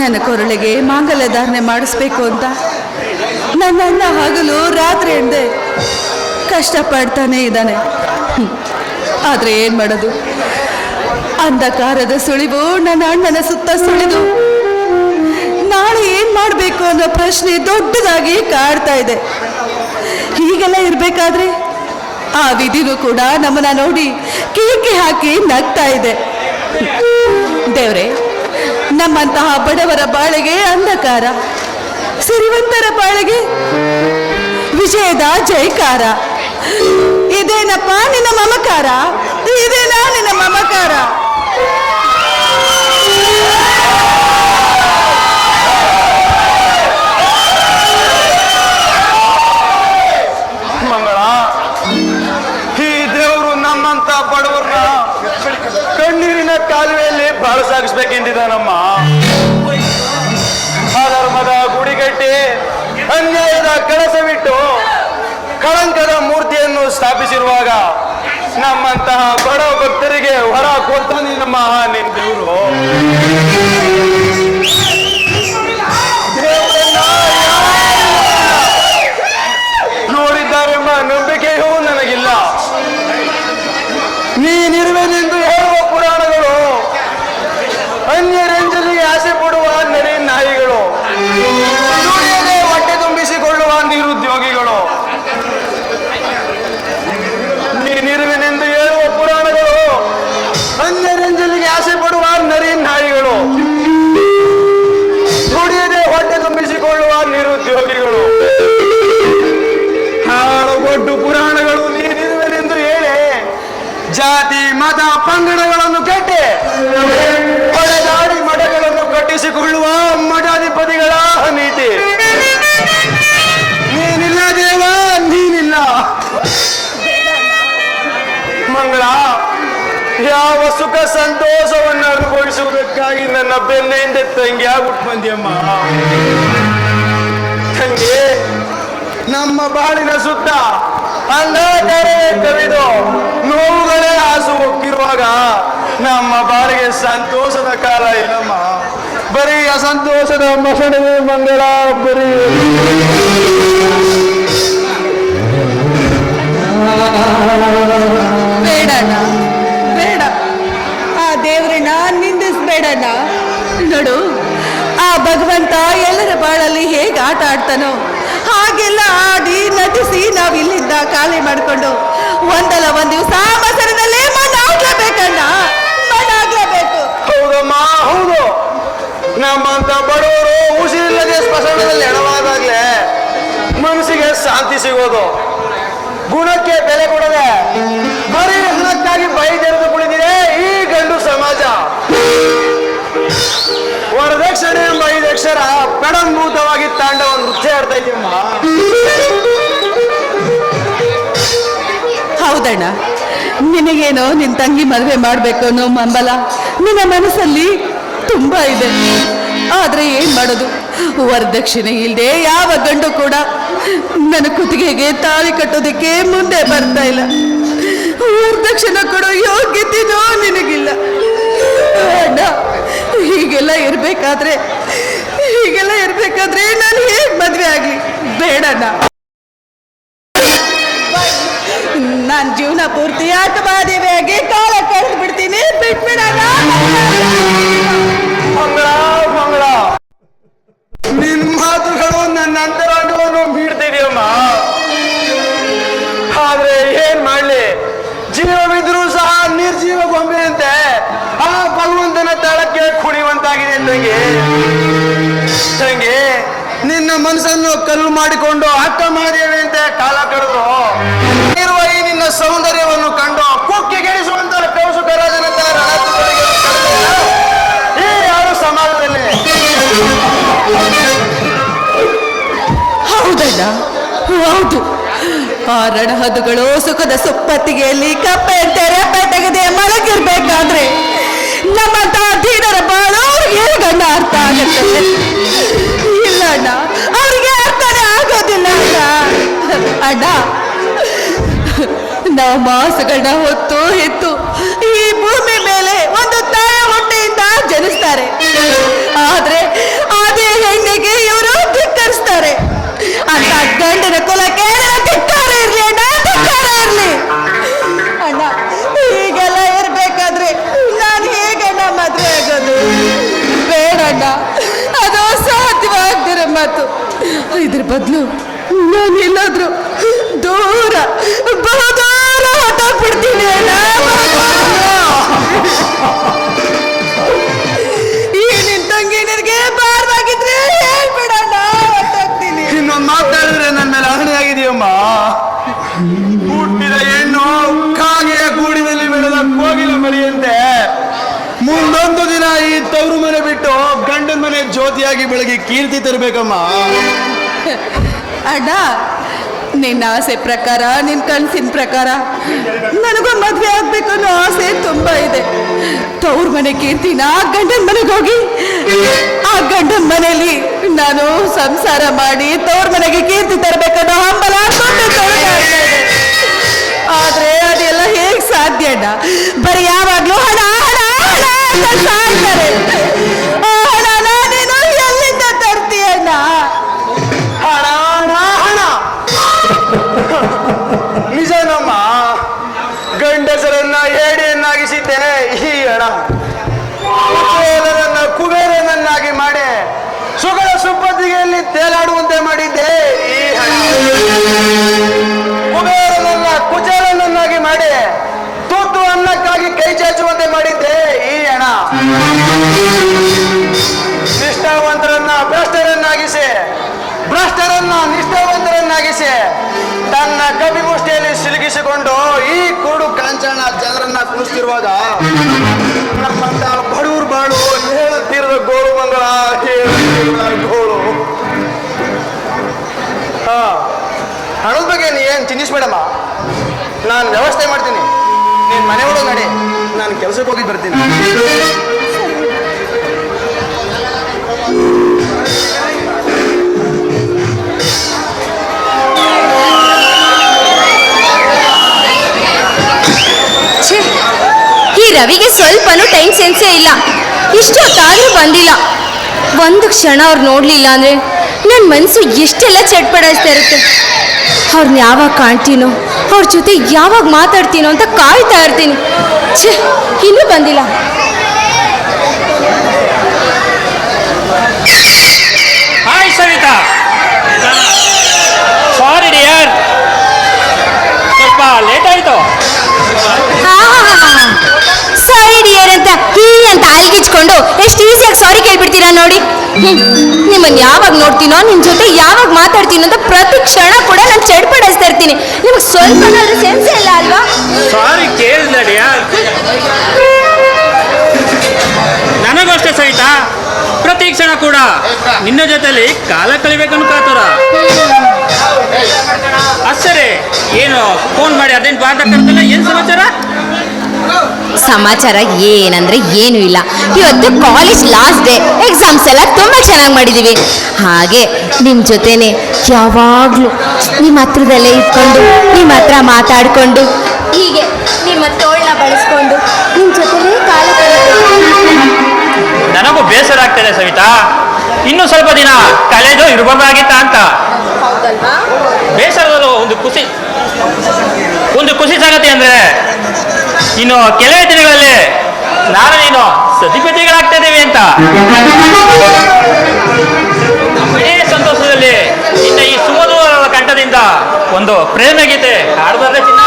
ನನ್ನ ಕೊರಳಿಗೆ ಮಾಂಗಲ್ಯ ಧಾರಣೆ ಮಾಡಿಸ್ಬೇಕು ಅಂತ. ನನ್ನ ಅಣ್ಣ ಹಗಲು ರಾತ್ರಿ ಎಂದೆ ಕಷ್ಟಪಡ್ತಾನೆ ಇದ್ದಾನೆ. ಆದರೆ ಏನ್ ಮಾಡೋದು? ಅಂಧಕಾರದ ಸುಳಿವು ನನ್ನ ಅಣ್ಣನ ಸುತ್ತ ಸುಳಿದು. ನಾಳೆ ಏನು ಮಾಡಬೇಕು ಅನ್ನೋ ಪ್ರಶ್ನೆ ದೊಡ್ಡದಾಗಿ ಕಾಡ್ತಾ ಇದೆ. ಹೀಗೆಲ್ಲ ಇರಬೇಕಾದ್ರೆ ಆ ವಿಧಿನೂ ಕೂಡ ನಮ್ಮನ್ನ ನೋಡಿ ಕೇಕೆ ಹಾಕಿ ನಗ್ತಾ ಇದೆ. ದೇವ್ರೆ ನಮ್ಮಂತಹ ಬಡವರ ಬಾಳಿಗೆ ಅಂಧಕಾರ ಸಿರಿವಂತರ ಬಾಳಿಗೆ ವಿಜಯದ ಜೈಕಾರ ಇದೇನಪ್ಪ ನಿನ್ನ ಮಮಕಾರ? ಇದೇನಾ ನಿನ್ನ ಮಮಕಾರ ಸಾಗಿಸ್ಬೇಕೆಂದಿದ್ದಾನಮ್ಮ ಅಧರ್ಮದ ಗುಡಿಗಟ್ಟಿ ಅನ್ಯಾಯದ ಕೆಲಸವಿಟ್ಟು ಕಳಂಕದ ಮೂರ್ತಿಯನ್ನು ಸ್ಥಾಪಿಸಿರುವಾಗ ನಮ್ಮಂತಹ ಬಡ ಭಕ್ತರಿಗೆ ಹೊರ ಕೊಡ್ತಾನೆ ನಮ್ಮ ನಿನ್ ಮತ ಪಂಗಡಗಳನ್ನು ಕಟ್ಟಿ ಒಡೆದಾಡಿ ಮಠಗಳನ್ನು ಕಟ್ಟಿಸಿಕೊಳ್ಳುವ ಮಠಾಧಿಪತಿಗಳ ನೀತಿ. ನೀನಿಲ್ಲ ದೇವ, ನೀನಿಲ್ಲ. ಮಂಗಳ, ಯಾವ ಸುಖ ಸಂತೋಷವನ್ನು ಅನುಭವಿಸುವುದಕ್ಕಾಗಿ ನನ್ನ ಬೆನ್ನೆಯಿಂದ ತಂಗಿ ಆಗ್ಬಿಟ್ಟು ಬಂದಿಯಮ್ಮ. ತಂಗಿ, ನಮ್ಮ ಬಾಳಿನ ಸುತ್ತ ಅಂಧಕಾರವೇ ಕವಿದು ನೋವುಗಳೇ ಹಾಸು ಹೋಗ್ತಿರುವಾಗ ನಮ್ಮ ಬಾಳಿಗೆ ಸಂತೋಷದ ಕಾಲ ಏನಮ್ಮ? ಬರೀ ಅಸಂತೋಷದ ಮಸಣವೇ ಮಂಗಳ, ಬರೀ ಬೇಡಣ್ಣ, ಬೇಡ. ಆ ದೇವ್ರನ್ನ ನಿಂದಿಸ್ಬೇಡಣ್ಣ. ನೋಡು, ಆ ಭಗವಂತ ಎಲ್ಲರ ಬಾಳಲ್ಲಿ ಹೇಗೆ ಆಟ ಆಡ್ತಾನೋ. ಹಾಗೆಲ್ಲ ಆಡಿ ನಟಿಸಿ ನಾವು ಇಲ್ಲಿಂದ ಖಾಲಿ ಮಾಡಿಕೊಂಡು ಒಂದಲ್ಲ ಒಂದು ದಿವಸ ಮೊಸರಿನಲ್ಲೇ ಮಣ್ಣಾಗ್ಲೇಬೇಕಣ್ಣ ಮಣ್ಣಾಗ್ಲೇಬೇಕು ಹೌದಮ್ಮ, ಹೌದು. ನಮ್ಮಂತ ಬಡವರು ಉಸಿರಿಲ್ಲದೆ ಸ್ಮಶಾನದಲ್ಲಿ ಎಡವಾದಾಗ್ಲೇ ಮನಸ್ಸಿಗೆ ಶಾಂತಿ ಸಿಗೋದು. ಗುಣಕ್ಕೆ ಬೆಲೆ ಕೊಡದೆ ಹೌದಣ್ಣ, ನಿನಗೇನೋ ನಿನ್ ತಂಗಿ ಮದುವೆ ಮಾಡಬೇಕು ಅನ್ನೋ ಮಂಬಲ ನಿನ್ನ ಮನಸ್ಸಲ್ಲಿ ತುಂಬಾ ಇದೆ. ಆದ್ರೆ ಏನು ಮಾಡೋದು? ವರದಕ್ಷಿಣೆ ಇಲ್ಲದೆ ಯಾವ ಗಂಡು ಕೂಡ ನನ್ನ ಕುತ್ತಿಗೆಗೆ ತಾಳಿ ಕಟ್ಟೋದಕ್ಕೆ ಮುಂದೆ ಬರ್ತಾ ಇಲ್ಲ. ವರದಕ್ಷಿಣೆ ಕೊಡೋ ಯೋಗ್ಯತೆನೋ ನಿನಗಿಲ್ಲ. ಅಣ್ಣ, ಹೀಗೆಲ್ಲ ಇರ್ಬೇಕಾದ್ರೆ ಹೀಗೆಲ್ಲ ಇರ್ಬೇಕಾದ್ರೆ ನಾನು ಹೇಗ್ ಮದ್ವೆ ಆಗ್ಲಿ? ಬೇಡನ ನಾನ್ ಜೀವನ ಪೂರ್ತಿ ಆಟವಾದೇವಿಯಾಗಿ ಕಾಲ ಕಳೆದು ಬಿಡ್ತೀನಿ. ಬಿಟ್ಬಿಡಣ ನಿನ್ ಮಾತುಗಳು ನನ್ನ ಅಂತರಾಂಗವನ್ನು ಬೀಡ್ತಿದೆಯಮ್ಮ ಆದ್ರೆ ಏನ್ ಮಾಡ್ಲಿ? ಜೀವವಿದ್ರೂ ಸಹ ನಿರ್ಜೀವ ಗೊಂಬೆಯಂತೆ ಆ ಭಗವಂತನ ತಳಕ್ಕೆ ಕುಣಿಯುವಂತಾಗಿದೆ ನನಗೆ. ಮನಸ್ಸನ್ನು ಕಲ್ಲು ಮಾಡಿಕೊಂಡು ಅಕ್ಕ ಮಾಡಿದಂತೆ ಕಾಲ ಕಳೆದು. ಇರುವ ಈ ನಿನ್ನ ಸೌಂದರ್ಯವನ್ನು ಕಂಡು ಕುಕ್ಕಿಗೆಡಿಸುವಂತ ಕೌಸುಕ ರಾಜನಂತ ಈ ಯಾರು ಸಮಾಜದಲ್ಲಿ? ಹೌದಣ್ಣ ಹೌದು. ಆ ರಣಹದ್ದುಗಳು ಸುಖದ ಸುಪ್ಪತ್ತಿಗೆಯಲ್ಲಿ ಕಪ್ಪೆ ರೆಪ್ಪೆ ತೆಗೆದೇ ಮಲಗಿರ್ಬೇಕಾದ್ರೆ ನಮ್ಮಂತ ಧೀರರ ಬಾಳು ಏನು ಗಂಡ ಅರ್ಥ ಆಗುತ್ತೆ. ಇಲ್ಲ ಅಣ್ಣ. ಅಣ್ಣ ನಾವು ಮಾಸಗಳನ್ನ ಹೊತ್ತು ಹೆತ್ತು ಈ ಭೂಮಿ ಮೇಲೆ ಒಂದು ತಾಯ ಹೊಟ್ಟೆಯಿಂದ ಜನಿಸ್ತಾರೆ. ಆದ್ರೆ ಪ್ರೀತಿಗೆ ಇವರು ಧಿಕ್ಕರಿಸ್ತಾರೆ. ಅಂತ ಗಂಡನ ಕುಲಕ್ಕೆ ಬಿಟ್ಟು ಗಂಡನ ಮನೆ ಜ್ಯೋತಿಯಾಗಿ ಬೆಳಗ್ಗೆ ಕೀರ್ತಿ ತರಬೇಕಮ್ಮ. ಅಣ್ಣ, ನಿನ್ನ ಆಸೆ ಪ್ರಕಾರ ನಿನ್ನ ಕನಸಿನ ಪ್ರಕಾರ ನನಗೂ ಮದುವೆ ಆಗ್ಬೇಕು ಅನ್ನೋ ಆಸೆ ತುಂಬಾ ಇದೆ. ತವ್ರ ಮನೆ ಕೀರ್ತಿನ ಗಂಡನ ಮನೆಗೆ ಹೋಗಿ, ಆ ಗಂಡನ ಮನೆಯಲ್ಲಿ ನಾನು ಸಂಸಾರ ಮಾಡಿ ತವ್ರ ಮನೆಗೆ ಕೀರ್ತಿ ತರಬೇಕನ್ನೋ ಹಂಬಲ. ಆದ್ರೆ ಅದೆಲ್ಲ ಹೇಗ್ ಸಾಧ್ಯ ಅಣ್ಣ? ಬರೀ ಯಾವಾಗ್ಲೂ ಹಣ ಹಣ ಹಣ ಅಂತ ಸಾಯ್ತಾರೆ ಸಿಲುಕಿಸಿಕೊಂಡು ಈ ಕೂಡು ಕಾಂಚನ ಜನರನ್ನ ಕುಣಿಸ್ತಿರುವಾಗ ನಮ್ಮಂತ ಬಡವರು ಬಾಳು ಹೇಳುತ್ತಿರುವ ಗೋಳು ಮಂಗಳ ಗೋಳು ಹಾ, ಹಣದ ಬಗ್ಗೆ ನೀ ಏನು ಚಿಂತಿಸ್ಬೇಡಮ್ಮ ನಾನು ವ್ಯವಸ್ಥೆ ಮಾಡ್ತೀನಿ. ನೀನು ಮನೆ ಒಳಗಡೆ ನಾನು ಕೆಲಸಕ್ಕೆ ಹೋಗಿ ಬರ್ತೀನಿ. ರವಿಗೆ ಸ್ವಲ್ಪನೂ ಟೈಮ್ ಸೆನ್ಸೇ ಇಲ್ಲ. ಇಷ್ಟೊತ್ತಾದ್ರೂ ಬಂದಿಲ್ಲ. ಒಂದು ಕ್ಷಣ ಅವ್ರು ನೋಡಲಿಲ್ಲ ಅಂದರೆ ನನ್ನ ಮನಸ್ಸು ಎಷ್ಟೆಲ್ಲ ಚಟ್ಪಡಿಸ್ತಾ ಇರುತ್ತೆ. ಅವ್ರನ್ನ ಯಾವಾಗ ಕಾಣ್ತೀನೋ, ಅವ್ರ ಜೊತೆ ಯಾವಾಗ ಮಾತಾಡ್ತೀನೋ ಅಂತ ಕಾಯ್ತಾ ಇರ್ತೀನಿ. ಛೇ, ಇನ್ನೂ ಬಂದಿಲ್ಲ. ನಿಮ್ಮನ್ನ ಯಾವಾಗ ನೋಡ್ತೀನೋ ನಿಮ್ಮ ಜೊತೆ ಯಾವಾಗ ಮಾತಾಡ್ತೀನೋ ಅಂತ ಪ್ರತಿ ಕ್ಷಣ ಕೂಡ ನಾನು ಚಡ್ಪಡಿಸ್ತಾ ಇರ್ತೀನಿ. ನಿಮಗೆ ಸ್ವಲ್ಪ ಸೆನ್ಸ್ ಇಲ್ಲ ಅಲ್ವಾ? ಸಾರಿ ಕೇಳಿಲ್ಲ ಡಿಯರ್ ನನಗೂ ಅಷ್ಟೇ ಸವಿತಾ ಪ್ರತಿ ಕ್ಷಣ ಕೂಡ ನಿನ್ನ ಜೊತೆಲಿ ಕಾಲ ಕಳಿಬೇಕನ್ನು ಕಾತುರ. ಅಷ್ಟೇ ಏನು ಫೋನ್ ಮಾಡಿ ಅದೇನು ಬಾರ್ದ ಕರ್ತಲ್ಲ ಏನು ಸಮಾಚಾರ? ಸಮಾಚಾರ ಏನಂದ್ರೆ ಏನು ಇಲ್ಲ. ಇವತ್ತು ಕಾಲೇಜ್ ಲಾಸ್ಟ್ ಡೇ ಎಕ್ಸಾಮ್ಸ್ ಎಲ್ಲ ತುಂಬ ಚೆನ್ನಾಗಿ ಮಾಡಿದ್ದೀವಿ ಹಾಗೆ ನಿಮ್ಮ ಜೊತೆನೆ ಯಾವಾಗಲೂ ನಿಮ್ಮ ಹತ್ರದಲ್ಲೇ ಇಟ್ಕೊಂಡು ನಿಮ್ಮ ಹತ್ರ ಮಾತಾಡಿಕೊಂಡು ಹೀಗೆ ನಿಮ್ಮ ತೋಳ್ನ ಬಳಸ್ಕೊಂಡು ನಿಮ್ಮ ಜೊತೆಲೇ ಕಾಲ ನನಗೂ ಬೇಸರ ಆಗ್ತದೆ ಸವಿತಾ. ಇನ್ನು ಸ್ವಲ್ಪ ದಿನ ಕಾಲೇಜು ಇರಬಹುದಾಗಿತ್ತ ಅಂತ. ಬೇಸರದಲ್ಲೂ ಒಂದು ಖುಷಿ ಒಂದು ಖುಷಿ ಸಂಗತಿ ಅಂದ್ರೆ ಇನ್ನು ಕೆಲವೇ ದಿನಗಳಲ್ಲಿ ನಾನು ನೀನು ಸತಿಪತಿಗಳಾಗ್ತಾ ಇದ್ದೀವಿ ಅಂತ. ಇದೇ ಸಂತೋಷದಲ್ಲಿ ನಿನ್ನ ಈ ಸುಮಧುರ ಕಂಠದಿಂದ ಒಂದು ಪ್ರೇಮ ಗೀತೆ ಚಿನ್ನ